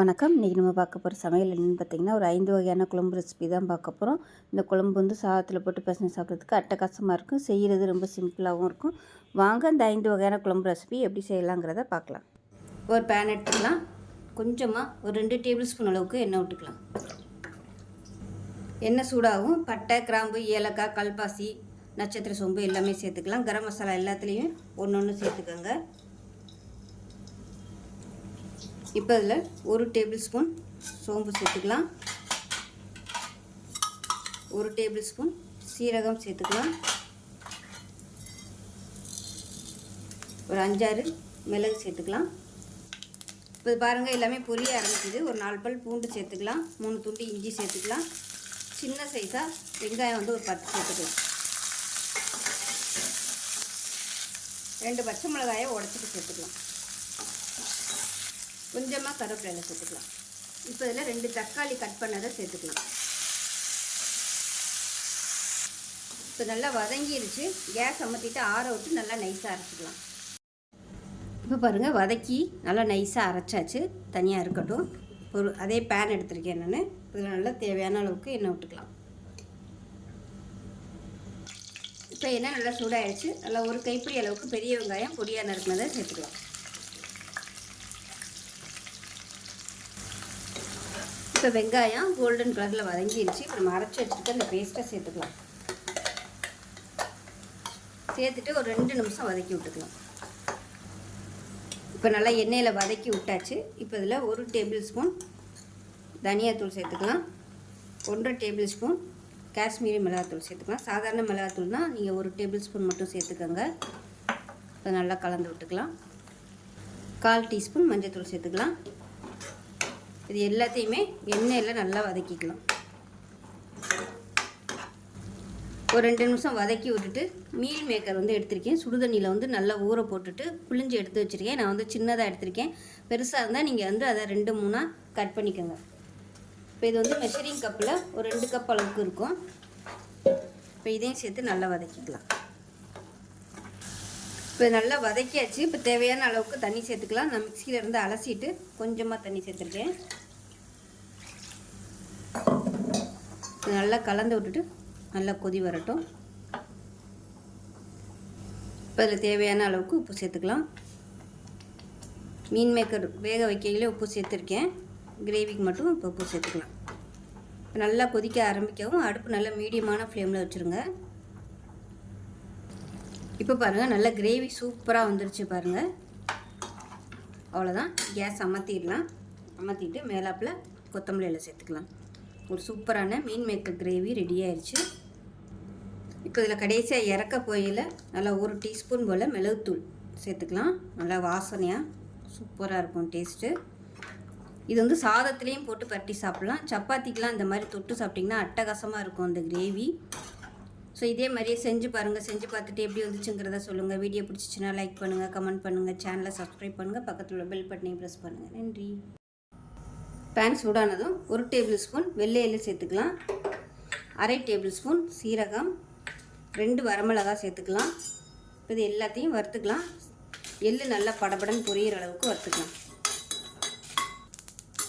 வணக்கம். இன்றைக்கி நம்ம பார்க்க போகிற சமையல் என்னென்னு பார்த்தீங்கன்னா ஒரு ஐந்து வகையான குழம்பு ரெசிபி தான் பார்க்க போகிறோம் இந்த குழம்பு வந்து சாதத்தில் போட்டு பசங்க சாப்பிட்றதுக்கு அட்டகாசமாக இருக்கும். செய்கிறது ரொம்ப சிம்பிளாகவும் இருக்கும். வாங்க இந்த ஐந்து வகையான குழம்பு ரெசிபி எப்படி செய்யலாங்கிறத பார்க்கலாம். ஒரு பேன் எடுத்துக்கலாம். கொஞ்சமாக ஒரு ரெண்டு டேபிள் ஸ்பூன் அளவுக்கு எண்ணெய் விட்டுக்கலாம். எண்ணெய் சூடாகும். பட்டை கிராம்பு ஏலக்காய் கல்பாசி நட்சத்திர சோம்பு எல்லாமே சேர்த்துக்கலாம். கரம் மசாலா எல்லாத்துலேயும் ஒன்று ஒன்று சேர்த்துக்கோங்க. இப்போ இதில் ஒரு டேபிள் ஸ்பூன் சோம்பு சேர்த்துக்கலாம். ஒரு டேபிள் ஸ்பூன் சீரகம் சேர்த்துக்கலாம். ஒரு அஞ்சாறு மிளகு சேர்த்துக்கலாம். இப்போ பாருங்கள் எல்லாமே பொரிய ஆரம்பிச்சிது ஒரு நாலு பல் பூண்டு சேர்த்துக்கலாம். மூணு துண்டு இஞ்சி சேர்த்துக்கலாம். சின்ன சைஸாக வெங்காயம் வந்து ஒரு பத்து சேர்த்துக்கலாம். ரெண்டு பச்சை மிளகாயை உடச்சிட்டு சேர்த்துக்கலாம். கொஞ்சமாக கருவேப்பிலை சேர்த்துக்கலாம். இப்போ இதில் ரெண்டு தக்காளி கட் பண்ணதை சேர்த்துக்கலாம். இப்போ நல்லா வதங்கிருச்சு. கேஸ் அமர்த்திட்டு ஆற விட்டு நல்லா நைஸாக அரைச்சிக்கலாம். இப்போ பாருங்கள் வதக்கி நல்லா நைஸாக அரைச்சாச்சு. தனியாக இருக்கட்டும். ஒரு அதே பேன் எடுத்திருக்கேன் நான். இதில் நல்லா தேவையான அளவுக்கு எண்ணெய் விட்டுக்கலாம் இப்போ எண்ணெய் நல்லா சூடாகிடுச்சு நல்லா ஒரு கைப்பிடி அளவுக்கு பெரிய வெங்காயம் பொடியாக நறுக்கினதை சேர்த்துக்கலாம். இப்போ வெங்காயம் கோல்டன் கலரில் வதங்கிடுச்சு இப்போ நம்ம அரைச்சி வச்சுருக்க அந்த பேஸ்ட்டை சேர்த்துக்கலாம். சேர்த்துட்டு ஒரு ரெண்டு நிமிஷம் வதக்கி விட்டுக்கலாம். இப்போ நல்லா எண்ணெயில் வதக்கி விட்டாச்சு. இப்போ இதில் ஒரு டேபிள் ஸ்பூன் தனியாத்தூள் சேர்த்துக்கலாம். ஒன்றரை டேபிள் ஸ்பூன் காஷ்மீரி மிளகாத்தூள் சேர்த்துக்கலாம். சாதாரண மிளகாத்தூள்னால் நீங்கள் ஒரு டேபிள் ஸ்பூன் மட்டும் சேர்த்துக்கோங்க. இப்போ நல்லா கலந்து விட்டுக்கலாம். கால் டீஸ்பூன் மஞ்சள் தூள் சேர்த்துக்கலாம். இது எல்லாத்தையுமே எண்ணெயில் நல்லா வதக்கிக்கலாம். ஒரு ரெண்டு நிமிஷம் வதக்கி விட்டுட்டு மீல் மேக்கர் வந்து எடுத்திருக்கேன். சுடுதண்ணியில் வந்து நல்லா ஊற போட்டுட்டு புளிஞ்சு எடுத்து வச்சுருக்கேன். நான் வந்து சின்னதாக எடுத்திருக்கேன். பெருசாக இருந்தால் நீங்கள் வந்து அதை ரெண்டு மூணாக கட் பண்ணிக்கோங்க. இப்போ இது வந்து மெஷரிங் கப்பில் ஒரு ரெண்டு கப் அளவுக்கு இருக்கும். இப்போ இதையும் சேர்த்து நல்லா வதக்கிக்கலாம். இப்போ நல்லா வதக்கியாச்சு. இப்போ தேவையான அளவுக்கு தண்ணி சேர்த்துக்கலாம். நான் மிக்சியில் இருந்து அலசிட்டு கொஞ்சமாக தண்ணி சேர்த்துருக்கேன். நல்லா கலந்து விட்டுட்டு நல்லா கொதி வரட்டும். இப்போ அதில் தேவையான அளவுக்கு உப்பு சேர்த்துக்கலாம். மீன் மேக்கர் வேக வைக்கையிலே உப்பு சேர்த்துருக்கேன். கிரேவிக்கு மட்டும் இப்போ உப்பு சேர்த்துக்கலாம். இப்போ நல்லா கொதிக்க ஆரம்பிக்கவும் அடுப்பு நல்லா மீடியமான ஃப்ளேமில் வச்சுருங்க. இப்போ பாருங்கள் நல்லா கிரேவி சூப்பராக வந்துருச்சு பாருங்கள் அவ்வளோதான். கேஸ் அமர்த்திடலாம் அமர்த்திட்டு மேலாப்பில் கொத்தமல்லியில் சேர்த்துக்கலாம். ஒரு சூப்பரான மீன் மேக்கர் கிரேவி ரெடி ஆயிடுச்சு இப்போ இதில் கடைசியாக இறக்க போயில் நல்லா ஒரு டீஸ்பூன் போல் மிளகுத்தூள் சேர்த்துக்கலாம். நல்லா வாசனையாக சூப்பராக இருக்கும் டேஸ்ட்டு. இது வந்து சாதத்துலேயும் போட்டு பரட்டி சாப்பிட்லாம். சப்பாத்திக்கெலாம் இந்த மாதிரி தொட்டு சாப்பிட்டிங்கன்னா அட்டகாசமாக இருக்கும் அந்த கிரேவி. ஸோ இதே மாதிரியே செஞ்சு பாருங்கள் செஞ்சு பார்த்துட்டு எப்படி வந்துச்சுங்கிறத சொல்லுங்கள் வீடியோ பிடிச்சிச்சின்னா லைக் பண்ணுங்கள் கமெண்ட் பண்ணுங்கள் சேனலை சப்ஸ்கிரைப் பண்ணுங்கள் பக்கத்தில் உள்ள பெல் பட்டனையும் ப்ரெஸ் பண்ணுங்கள் நன்றி. பேன் சூடானதும் ஒரு டேபிள் ஸ்பூன் வெள்ளை எள்ளு சேர்த்துக்கலாம். அரை டேபிள் ஸ்பூன் சீரகம் ரெண்டு வரமிளகா சேர்த்துக்கலாம். இப்போ இது எல்லாத்தையும் வறுத்துக்கலாம். எள்ளு நல்லா படபடன் பொரியிற அளவுக்கு வறுத்துக்கலாம்.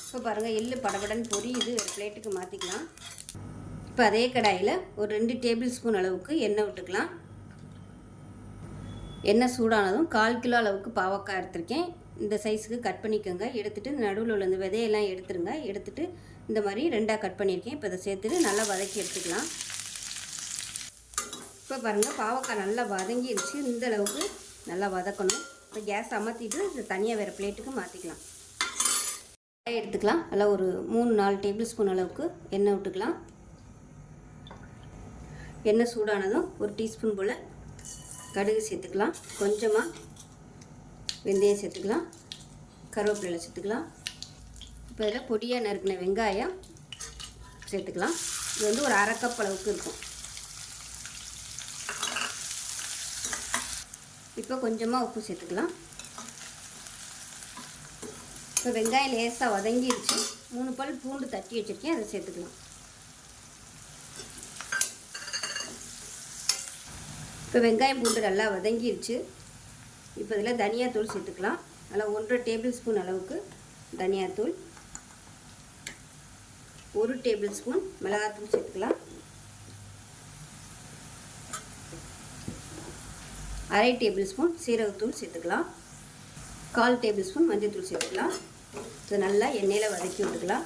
இப்போ பாருங்கள் எள்ளு படபடன் பொரியுது. ஒரு பிளேட்டுக்கு மாற்றிக்கலாம் இப்போ அதே கடாயில் ஒரு ரெண்டு டேபிள் ஸ்பூன் அளவுக்கு எண்ணெய் விட்டுக்கலாம். எண்ணெய் சூடானதும் கால் கிலோ அளவுக்கு பாவக்காய் எடுத்திருக்கேன். இந்த சைஸுக்கு கட் பண்ணிக்கோங்க. எடுத்துகிட்டு நடுவில் உள்ள இந்த விதையெல்லாம் எடுத்துருங்க. எடுத்துகிட்டு இந்த மாதிரி ரெண்டாக கட் பண்ணியிருக்கேன். இப்போ இதை சேர்த்துட்டு நல்லா வதக்கி எடுத்துக்கலாம். இப்போ பாருங்கள் பாவக்காய் நல்லா வதங்கிடுச்சு இந்த அளவுக்கு நல்லா வதக்கணும். இப்போ கேஸ் அமர்த்திட்டு இதை தனியாக வேறு பிளேட்டுக்கு மாற்றிக்கலாம் எடுத்துக்கலாம். நல்லா ஒரு மூணு நாலு டேபிள் ஸ்பூன் அளவுக்கு எண்ணெய் விட்டுக்கலாம். எண்ணெய் சூடானதும் ஒரு டீஸ்பூன் போல் கடுகு சேர்த்துக்கலாம். கொஞ்சமாக வெந்தயம் சேர்த்துக்கலாம். கருவேப்பிலை சேர்த்துக்கலாம். இப்போ இதில் பொடியாக நறுக்கின வெங்காயம் சேர்த்துக்கலாம். இது வந்து ஒரு அரை கப் அளவுக்கு இருக்கும். இப்போ கொஞ்சமாக உப்பு சேர்த்துக்கலாம். இப்போ வெங்காயம் லேசாக வதங்கிடுச்சு மூணு பல் பூண்டு தட்டி வச்சுருக்கேன். அதை சேர்த்துக்கலாம். இப்போ வெங்காயம் பூண்டு நல்லா வதங்கிடுச்சு இப்போ இதில் தனியாத்தூள் சேர்த்துக்கலாம். நல்லா ஒன்றரை டேபிள் ஸ்பூன் அளவுக்கு தனியாத்தூள். ஒரு டேபிள் ஸ்பூன் மிளகாத்தூள் சேர்த்துக்கலாம். அரை டேபிள் ஸ்பூன் சீரகத்தூள் சேர்த்துக்கலாம். கால் டேபிள் ஸ்பூன் மஞ்சத்தூள் சேர்த்துக்கலாம். இது நல்லா எண்ணெயில் வதக்கி விட்டுக்கலாம்.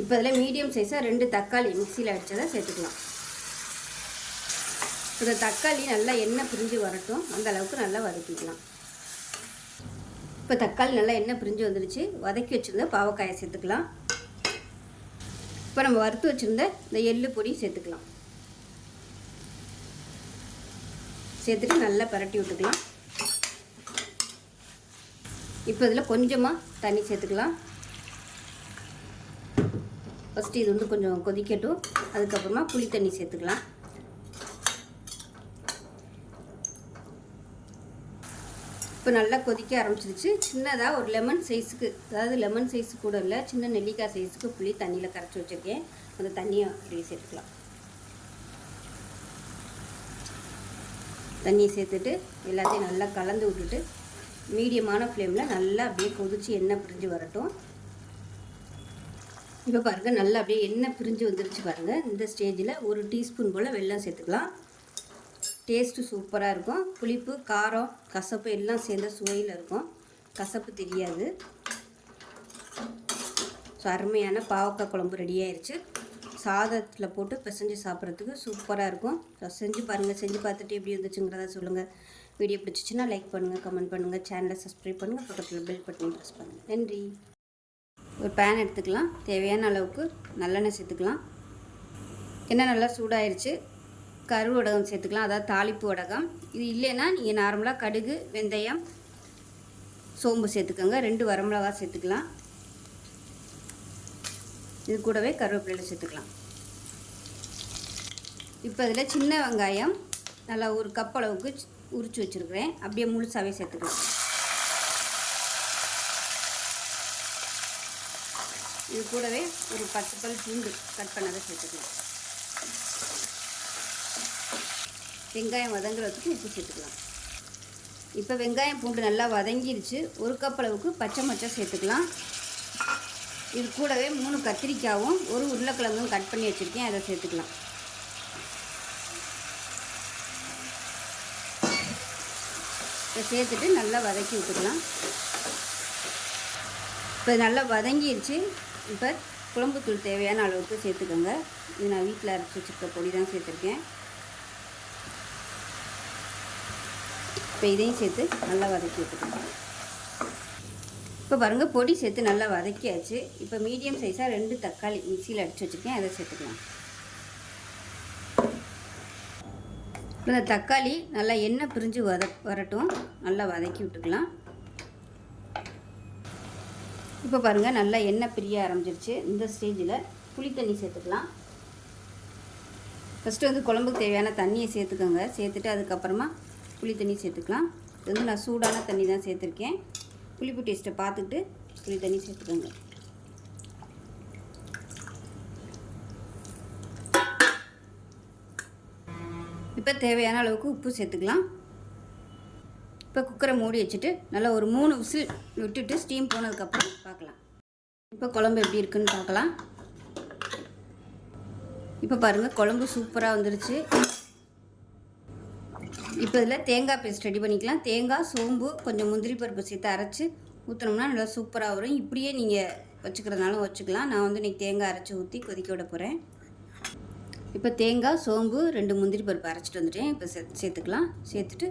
இப்போ இதில் மீடியம் சைஸாக ரெண்டு தக்காளி மிக்சியில் அடித்ததை சேர்த்துக்கலாம். இந்த தக்காளி நல்லா எண்ணெய் பிரிஞ்சு வரட்டும். அந்த அளவுக்கு நல்லா வதக்கிக்கலாம். இப்போ தக்காளி நல்லா எண்ணெய் பிரிஞ்சு வந்துடுச்சு வதக்கி வச்சுருந்த பாவக்காயை சேர்த்துக்கலாம். இப்போ நம்ம வறுத்து வச்சுருந்த இந்த எள்ளு பொடி சேர்த்துக்கலாம். சேர்த்துட்டு நல்லா பரட்டி விட்டுக்கலாம். இப்போ இதில் கொஞ்சமாக தண்ணி சேர்த்துக்கலாம். ஃபஸ்ட்டு இது வந்து கொஞ்சம் கொதிக்கட்டும். அதுக்கப்புறமா புளி தண்ணி சேர்த்துக்கலாம். இப்போ நல்லா கொதிக்க ஆரம்பிச்சிருச்சு. சின்னதாக ஒரு லெமன் சைஸுக்கு அதாவது லெமன் சைஸு கூட இல்லை சின்ன நெல்லிக்காய் சைஸுக்கு புளி தண்ணியில் கரைச்சி வச்சுருக்கேன். அந்த தண்ணியை அப்படியே சேர்த்துக்கலாம். தண்ணியை சேர்த்துட்டு எல்லாத்தையும் நல்லா கலந்து விட்டுட்டு மீடியமான ஃப்ளேமில் நல்லா அப்படியே கொதித்து எண்ணெய் பிரிஞ்சு வரட்டும். இப்போ பாருங்கள் நல்லா அப்படியே எண்ணெய் பிரிஞ்சு வந்துருச்சு பாருங்கள் இந்த ஸ்டேஜில் ஒரு டீஸ்பூன் போல் வெள்ளம் சேர்த்துக்கலாம். டேஸ்ட்டு சூப்பராக இருக்கும். புளிப்பு காரம் கசப்பு எல்லாம் சேர்ந்த சுவையில் இருக்கும். கசப்பு தெரியாது. ஸோ அருமையான பாவக்காய் குழம்பு ரெடி ஆயிடுச்சு சாதத்தில் போட்டு பிசைஞ்சு சாப்பிட்றதுக்கு சூப்பராக இருக்கும். ஸோ செஞ்சு பாருங்கள் செஞ்சு பார்த்துட்டு எப்படி இருந்துச்சுங்கிறத சொல்லுங்கள் வீடியோ பிடிச்சிச்சின்னா லைக் பண்ணுங்கள் கமெண்ட் பண்ணுங்கள் சேனலை சப்ஸ்கிரைப் பண்ணுங்கள் பக்கத்தில் பெல் பட்டன் ப்ரெஸ் பண்ணுங்கள் நன்றி. ஒரு பேன் எடுத்துக்கலாம். தேவையான அளவுக்கு நல்லெண்ணெய் சேர்த்துக்கலாம். எண்ணெய் நல்லா சூடாயிருச்சு. கரு வடகம் சேர்த்துக்கலாம். அதாவது தாளிப்பு வடகம். இது இல்லைன்னா நீங்கள் நார்மலாக கடுகு வெந்தயம் சோம்பு சேர்த்துக்கோங்க. ரெண்டு வரமிளகா சேர்த்துக்கலாம். இது கூடவே கருவேப்பிலையில் சேர்த்துக்கலாம். இப்போ இதில் சின்ன வெங்காயம் நல்லா ஒரு கப் அளவுக்கு உரித்து வச்சுருக்கிறேன். அப்படியே முழுசாகவே சேர்த்துக்கலாம். இது கூடவே ஒரு பத்து பல் பூண்டு கட் பண்ணதை சேர்த்துக்கலாம். வெங்காயம் வதங்குறதுக்கு உப்பு சேர்த்துக்கலாம். இப்போ வெங்காயம் பூண்டு நல்லா வதங்கிருச்சு. ஒரு கப் அளவுக்கு பச்சை மொச்சை சேர்த்துக்கலாம். இது கூடவே மூணு கத்திரிக்காயும் ஒரு உருளைக்கிழங்கும் கட் பண்ணி வச்சுருக்கேன். அதை சேர்த்துக்கலாம். இதை சேர்த்துட்டு நல்லா வதக்கி விட்டுக்கலாம். இப்போ நல்லா வதங்கிடுச்சு இப்போ குழம்புத்தூள் தேவையான அளவுக்கு சேர்த்துக்கோங்க. இது நான் வீட்டில் அரைச்சி வச்சுருக்க பொடி தான் சேர்த்துருக்கேன். இப்போ இதையும் சேர்த்து நல்லா வதக்கி விட்டுக்கலாம் இப்போ பாருங்கள் பொடி சேர்த்து நல்லா வதக்கியாச்சு. இப்போ மீடியம் சைஸாக ரெண்டு தக்காளி மிக்சியில் அடித்து வச்சுருக்கேன். அதை சேர்த்துக்கலாம். இப்போ இந்த தக்காளி நல்லா எண்ணெய் பிரிஞ்சு வத வரட்டும். நல்லா வதக்கி விட்டுக்கலாம். இப்போ பாருங்கள் நல்லா எண்ணெய் பிரிய ஆரம்பிச்சிருச்சு. இந்த ஸ்டேஜில் புளி தண்ணி சேர்த்துக்கலாம். ஃபஸ்ட்டு வந்து குழம்புக்கு தேவையான தண்ணியை சேர்த்துக்கோங்க. சேர்த்துட்டு அதுக்கப்புறமா புளி தண்ணி சேர்த்துக்கலாம். இது வந்து நான் சூடான தண்ணி தான் சேர்த்துருக்கேன். புளிப்பு டேஸ்ட்டை பார்த்துட்டு புளி தண்ணி சேர்த்துக்கோங்க. இப்போ தேவையான அளவுக்கு உப்பு சேர்த்துக்கலாம். இப்போ குக்கரை மூடி வச்சுட்டு நல்லா ஒரு மூணு விசில் விட்டுட்டு ஸ்டீம் போனதுக்கப்புறம் பார்க்கலாம். இப்போ குழம்பு எப்படி இருக்குன்னு பார்க்கலாம். இப்போ பாருங்கள் குழம்பு சூப்பராக வந்துருச்சு. இப்போ இதில் தேங்காய் பேஸ்ட் ரெடி பண்ணிக்கலாம். தேங்காய் சோம்பு கொஞ்சம் முந்திரி பருப்பு சேர்த்து அரைச்சி ஊற்றினோம்னா நல்லா சூப்பராக வரும். இப்படியே நீங்கள் வச்சுக்கிறதுனாலும் வச்சுக்கலாம். நான் வந்து இன்றைக்கி தேங்காய் அரைச்சி ஊற்றி கொதிக்க விட போகிறேன் இப்போ தேங்காய் சோம்பு ரெண்டு முந்திரி பருப்பு அரைச்சிட்டு வந்துட்டேன். இப்போ சே சேர்த்துக்கலாம். சேர்த்துட்டு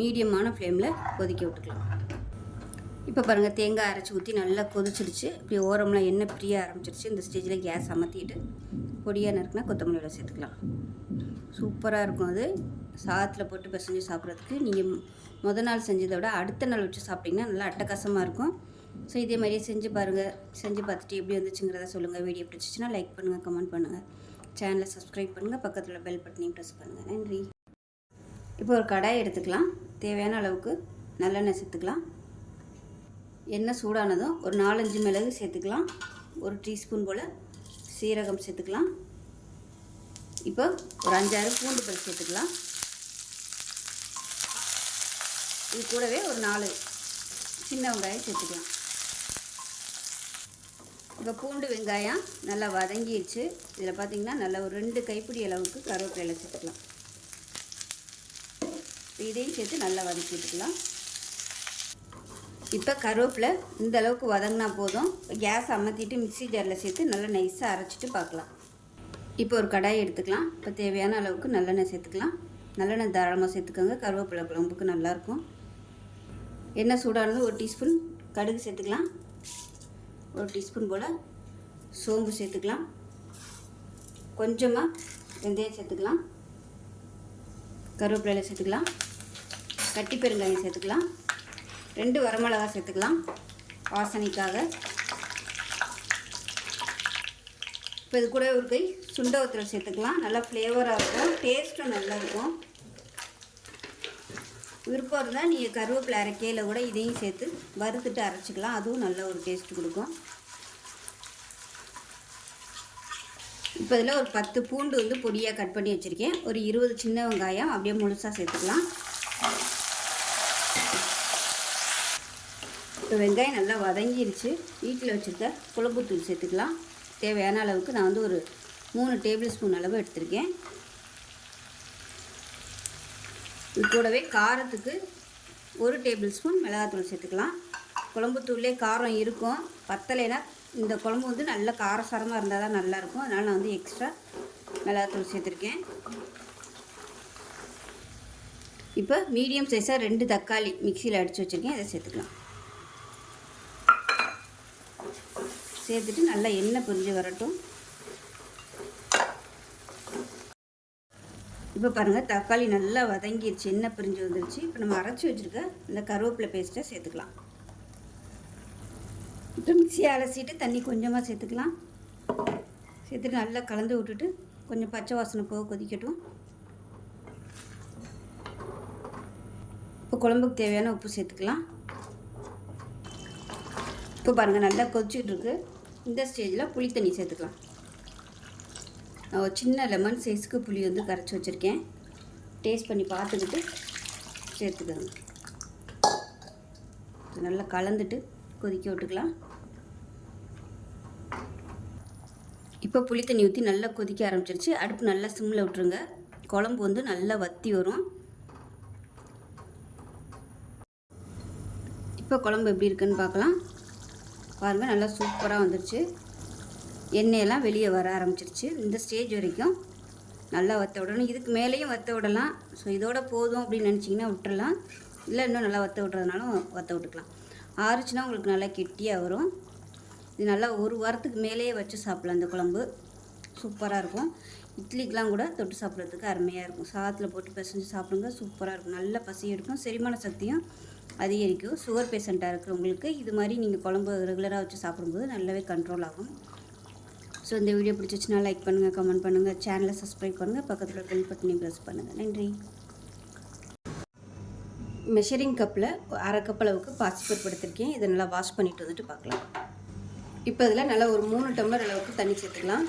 மீடியமான ஃப்ளேமில் கொதிக்க விட்டுக்கலாம். இப்போ பாருங்கள் தேங்காய் அரைச்சி ஊற்றி நல்லா கொதிச்சிடுச்சு. இப்படி ஓரம்லாம் எண்ணெய் பிரிய ஆரம்பிச்சிருச்சு. இந்த ஸ்டேஜில் கேஸ் அமர்த்திட்டு பொடியாக நறுக்குனா கொத்தமல்லியோட சேர்த்துக்கலாம். சூப்பராக இருக்கும் அது. சாதத்தில் போட்டு பிசைஞ்சு சாப்பிட்றதுக்கு நீங்கள் முத நாள் செஞ்சதை விட அடுத்த நாள் வச்சு சாப்பிட்டிங்கன்னா நல்லா அட்டகாசமாக இருக்கும். ஸோ இதே மாதிரியே செஞ்சு பாருங்கள் செஞ்சு பார்த்துட்டு எப்படி வந்துச்சுங்கிறத சொல்லுங்கள் வீடியோ பிடிச்சிச்சின்னா லைக் பண்ணுங்கள் கமெண்ட் பண்ணுங்கள் சேனலை சப்ஸ்கிரைப் பண்ணுங்கள் பக்கத்தில் பெல் பட்டனையும் ப்ரெஸ் பண்ணுங்கள் நன்றி. இப்போ ஒரு கடாய் எடுத்துக்கலாம். தேவையான அளவுக்கு நல்லெண்ணெய் சேர்த்துக்கலாம். எண்ணெய் சூடானதும் ஒரு நாலஞ்சு மிளகு சேர்த்துக்கலாம். ஒரு டீஸ்பூன் போல் சீரகம் சேர்த்துக்கலாம். இப்போ ஒரு அஞ்சாறு பூண்டு பல் சேர்த்துக்கலாம். இது கூடவே ஒரு நாலு சின்ன வெங்காயம் சேர்த்துக்கலாம். இப்போ பூண்டு வெங்காயம் நல்லா வதங்கிடுச்சு. இதில் பார்த்தீங்கன்னா நல்லா ஒரு ரெண்டு கைப்பிடி அளவுக்கு கருவேப்பிலையில் சேர்த்துக்கலாம். இதையும் சேர்த்து நல்லா வதக்கி விட்டுக்கலாம். இப்போ கருவேப்பிலை இந்த அளவுக்கு வதங்கினா போதும். கேஸ் அமர்த்திட்டு மிக்ஸி ஜாரில் சேர்த்து நல்லா நைஸாக அரைச்சிட்டு பார்க்கலாம். இப்போ ஒரு கடாய் எடுத்துக்கலாம். இப்போ தேவையான அளவுக்கு நல்லெண்ணெய் சேர்த்துக்கலாம். நல்லெண்ணெய் தாராளமாக சேர்த்துக்கோங்க. கருவேப்பிலை குழம்புக்கு நல்லாயிருக்கும். எண்ணெய் சூடானது ஒரு டீஸ்பூன் கடுகு சேர்த்துக்கலாம். ஒரு டீஸ்பூன் போல் சோம்பு சேர்த்துக்கலாம். கொஞ்சமாக வெந்தயம் சேர்த்துக்கலாம். கருவேப்பிலையில் சேர்த்துக்கலாம். கட்டி பெருங்காயம் சேர்த்துக்கலாம். ரெண்டு வரமிளகா சேர்த்துக்கலாம். வாசனைக்காக. இப்போ இது கூட ஒரு கை சுண்டவத்தில் சேர்த்துக்கலாம். நல்லா ஃப்ளேவராக இருக்கும். டேஸ்ட்டும் நல்லா இருக்கும். விருப்பம் இருந்தால் நீங்கள் கருவேப்பிலை அரைக்கையில் கூட இதையும் சேர்த்து வறுத்துட்டு அரைச்சிக்கலாம். அதுவும் நல்ல ஒரு டேஸ்ட் கொடுக்கும். இப்போ இதில் ஒரு பத்து பூண்டு வந்து பொடியாக கட் பண்ணி வச்சுருக்கேன். ஒரு இருபது சின்ன வெங்காயம் அப்படியே முழுசாக சேர்த்துக்கலாம். இப்போ வெங்காயம் நல்லா வதங்கிருச்சு. வீட்டில் வச்சுருக்க குழம்புத்தூள் சேர்த்துக்கலாம். தேவையான அளவுக்கு நான் வந்து ஒரு மூணு டேபிள் ஸ்பூன் அளவு எடுத்திருக்கேன். இது கூடவே காரத்துக்கு ஒரு டேபிள் ஸ்பூன் மிளகாத்தூள் சேர்த்துக்கலாம். குழம்புத்தூள்லே காரம் இருக்கும். பத்தலைனா இந்த குழம்பு வந்து நல்ல காரசாரமாக இருந்தால் தான் நல்லாயிருக்கும். அதனால் நான் வந்து எக்ஸ்ட்ரா மிளகாத்தூள் சேர்த்துருக்கேன். இப்போ மீடியம் சைஸாக ரெண்டு தக்காளி மிக்சியில் அடித்து வச்சுருக்கேன். அதை சேர்த்துக்கலாம். சேர்த்துட்டு நல்லா எண்ணெய் புரிஞ்சு வரட்டும். இப்போ பாருங்கள் தக்காளி நல்லா வதங்கிடுச்சு எண்ணெய் பிரிஞ்சு வந்துருச்சு. இப்போ நம்ம அரைச்சி வச்சுருக்க இந்த கருவேப்பிலை பேஸ்ட்டை சேர்த்துக்கலாம். இப்போ மிக்சியை அலசிட்டு தண்ணி கொஞ்சமாக சேர்த்துக்கலாம். சேர்த்துட்டு நல்லா கலந்து விட்டுட்டு கொஞ்சம் பச்சை வாசனை போக கொதிக்கட்டும். இப்போ குழம்புக்கு தேவையான உப்பு சேர்த்துக்கலாம். இப்போ பாருங்கள் நல்லா கொதிச்சுட்டு இருக்கு. இந்த ஸ்டேஜில் புளி தண்ணி சேர்த்துக்கலாம். நான் ஒரு சின்ன லெமன் சைஸ்க்கு புளி வந்து கரைச்சி வச்சுருக்கேன். டேஸ்ட் பண்ணி பார்த்துக்கிட்டு சேர்த்துக்கோங்க. நல்லா கலந்துட்டு கொதிக்க விட்டுக்கலாம். இப்போ புளி தண்ணி ஊற்றி நல்லா கொதிக்க ஆரம்பிச்சிருச்சு. அடுப்பு நல்லா சிம்மில் விட்டுருங்க. குழம்பு வந்து நல்லா வத்தி வரும். இப்போ குழம்பு எப்படி இருக்குன்னு பார்க்கலாம். பாருங்கள் நல்லா சூப்பராக வந்துருச்சு. எண்ணெயெல்லாம் வெளியே வர ஆரம்பிச்சிருச்சு. இந்த ஸ்டேஜ் வரைக்கும் நல்லா வற்ற விடணும். இதுக்கு மேலேயும் வற்ற விடலாம். ஸோ இதோட போதும் அப்படின்னு நினச்சிங்கன்னா விட்டுறலாம். இல்லை இன்னும் நல்லா வற்ற விட்றதுனாலும் வற்ற விட்டுக்கலாம். ஆறுச்சுன்னா உங்களுக்கு நல்லா கெட்டியாக வரும். இது நல்லா ஒரு வாரத்துக்கு மேலேயே வச்சு சாப்பிட்லாம். இந்த குழம்பு சூப்பராக இருக்கும். இட்லிக்கெலாம் கூட தொட்டு சாப்பிட்றதுக்கு அருமையாக இருக்கும். சாதத்தில் போட்டு பிசைஞ்சு சாப்பிடுங்க. சூப்பராக இருக்கும். நல்ல பசி எடுக்கும். செரிமான சக்தியும் அதிகரிக்கும். சுகர் பேஷண்ட்டாக இருக்கிறவங்களுக்கு இது மாதிரி நீங்கள் குழம்பு ரெகுலராக வச்சு சாப்பிடும்போது நல்லாவே கண்ட்ரோல் ஆகும். ஸோ இந்த வீடியோ பிடிச்சிச்சுன்னா லைக் பண்ணுங்கள் கமெண்ட் பண்ணுங்கள் சேனலை சப்ஸ்கிரைப் பண்ணுங்கள் பக்கத்தில் பெல் பட்டனையும் ப்ரெஸ் பண்ணுங்கள் நன்றி. மெஷரிங் கப்பில் அரை கப் அளவுக்கு பாசிப்பருப்பு எடுத்திருக்கேன். இதை நல்லா வாஷ் பண்ணிட்டு வந்துட்டு பார்க்கலாம். இப்போ இதில் நல்லா ஒரு மூணு டம்ளர் அளவுக்கு தண்ணி சேர்த்துக்கலாம்.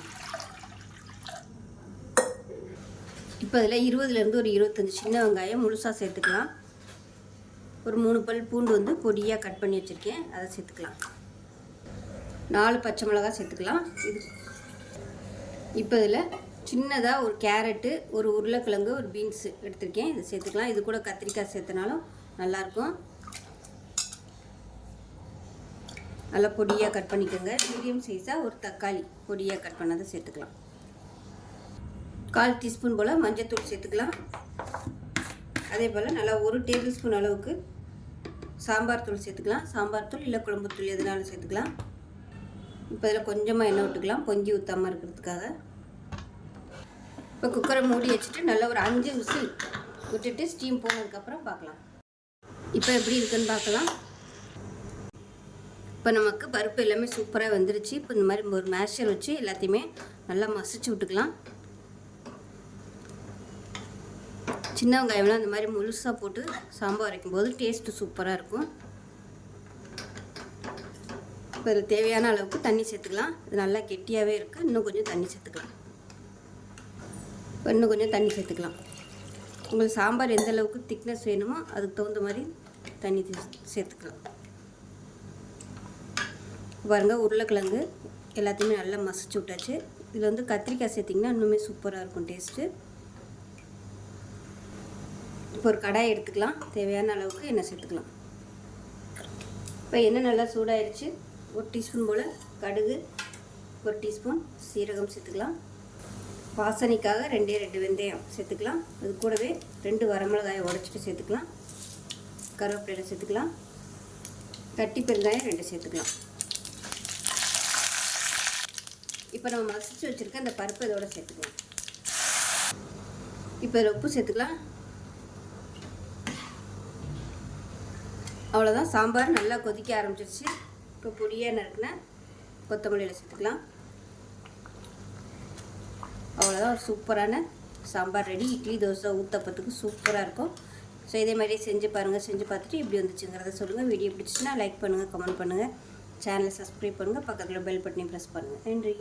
இப்போ இதில் இருபதுலேருந்து ஒரு இருபத்தஞ்சி சின்ன வெங்காயம் முழுசாக சேர்த்துக்கலாம். ஒரு மூணு பல் பூண்டு வந்து பொடியாக கட் பண்ணி வச்சுருக்கேன். அதை சேர்த்துக்கலாம். நாலு பச்சை மிளகா சேர்த்துக்கலாம். இது இப்போ இதில் சின்னதாக ஒரு கேரட்டு ஒரு உருளைக்கிழங்கு ஒரு பீன்ஸு எடுத்திருக்கேன். இதை சேர்த்துக்கலாம். இது கூட கத்திரிக்காய் சேர்த்தனாலும் நல்லாயிருக்கும். நல்லா பொடியாக கட் பண்ணிக்கோங்க. மீடியம் சைஸாக ஒரு தக்காளி பொடியாக கட் பண்ணதை சேர்த்துக்கலாம். கால் டீஸ்பூன் போல் மஞ்சத்தூள் சேர்த்துக்கலாம். அதே போல் நல்லா ஒரு டேபிள் ஸ்பூன் அளவுக்கு சாம்பார் தூள் சேர்த்துக்கலாம். சாம்பார் தூள் இல்லை குழம்பு தூள் எதுனாலும் சேர்த்துக்கலாம். இப்போ இதில் கொஞ்சமாக எண்ணெய் விட்டுக்கலாம். பொங்கி ஊற்றாமல் இருக்கிறதுக்காக. இப்போ குக்கரை மூடி வச்சுட்டு நல்லா ஒரு அஞ்சு விசில் விட்டுட்டு ஸ்டீம் போனதுக்கப்புறம் பார்க்கலாம். இப்போ எப்படி இருக்குன்னு பார்க்கலாம். இப்போ நமக்கு பருப்பு எல்லாமே சூப்பராக வந்துருச்சு. இப்போ இந்த மாதிரி ஒரு மேஷர் வச்சு எல்லாத்தையுமே நல்லா மசிச்சு விட்டுக்கலாம். சின்ன வெங்காயம்லாம் இந்த மாதிரி முழுசாக போட்டு சாம்பார் வைக்கும்போது டேஸ்ட்டு சூப்பராக இருக்கும். இப்போ இதில் தேவையான அளவுக்கு தண்ணி சேர்த்துக்கலாம். இது நல்லா கெட்டியாகவே இருக்குது இன்னும் கொஞ்சம் தண்ணி சேர்த்துக்கலாம். இப்போ இன்னும் கொஞ்சம் தண்ணி சேர்த்துக்கலாம். உங்களுக்கு சாம்பார் எந்த அளவுக்கு திக்னஸ் வேணுமோ அதுக்கு தகுந்த மாதிரி தண்ணி சேர்த்துக்கலாம். பாருங்கள் உருளைக்கிழங்கு எல்லாத்தையுமே நல்லா மசிச்சு விட்டாச்சு. இதில் வந்து கத்திரிக்காய் சேர்த்திங்கன்னா இன்னுமே சூப்பராக இருக்கும் டேஸ்ட்டு இப்போ ஒரு கடாய் எடுத்துக்கலாம். தேவையான அளவுக்கு எண்ணெய் சேர்த்துக்கலாம். இப்போ எண்ணெய் நல்லா சூடாயிருச்சு. ஒரு டீஸ்பூன் போல் கடுகு ஒரு டீஸ்பூன் சீரகம் சேர்த்துக்கலாம். வாசனைக்காக ரெண்டே ரெண்டு வெந்தயம் சேர்த்துக்கலாம். அது கூடவே ரெண்டு வரமிளகாயை உடச்சிட்டு சேர்த்துக்கலாம். கருவேப்பிலையில் சேர்த்துக்கலாம். கட்டி பெருங்காயம் ரெண்டு சேர்த்துக்கலாம். இப்போ நம்ம மசிச்சு வச்சுருக்க அந்த பருப்பு இதோட சேர்த்துக்கலாம். இப்போ இதில் உப்பு சேர்த்துக்கலாம். அவ்வளோதான் சாம்பார் நல்லா கொதிக்க ஆரம்பிச்சிருச்சு. இப்போ பொடியாக நறுக்குன கொத்தமல்லியில் சேர்த்துக்கலாம். அவ்வளோதான் ஒரு சூப்பரான சாம்பார் ரெடி. இட்லி தோசை ஊத்தப்பத்துக்கு சூப்பராக இருக்கும். ஸோ இதே மாதிரியே செஞ்சு பாருங்கள் செஞ்சு பார்த்துட்டு எப்படி வந்துச்சுங்கிறத சொல்லுங்கள் வீடியோ பிடிச்சின்னா லைக் பண்ணுங்கள் கமெண்ட் பண்ணுங்கள் சேனலை சப்ஸ்கிரைப் பண்ணுங்கள் பக்கத்தில் பெல் பட்டனையும் ப்ரெஸ் பண்ணுங்கள் நன்றி.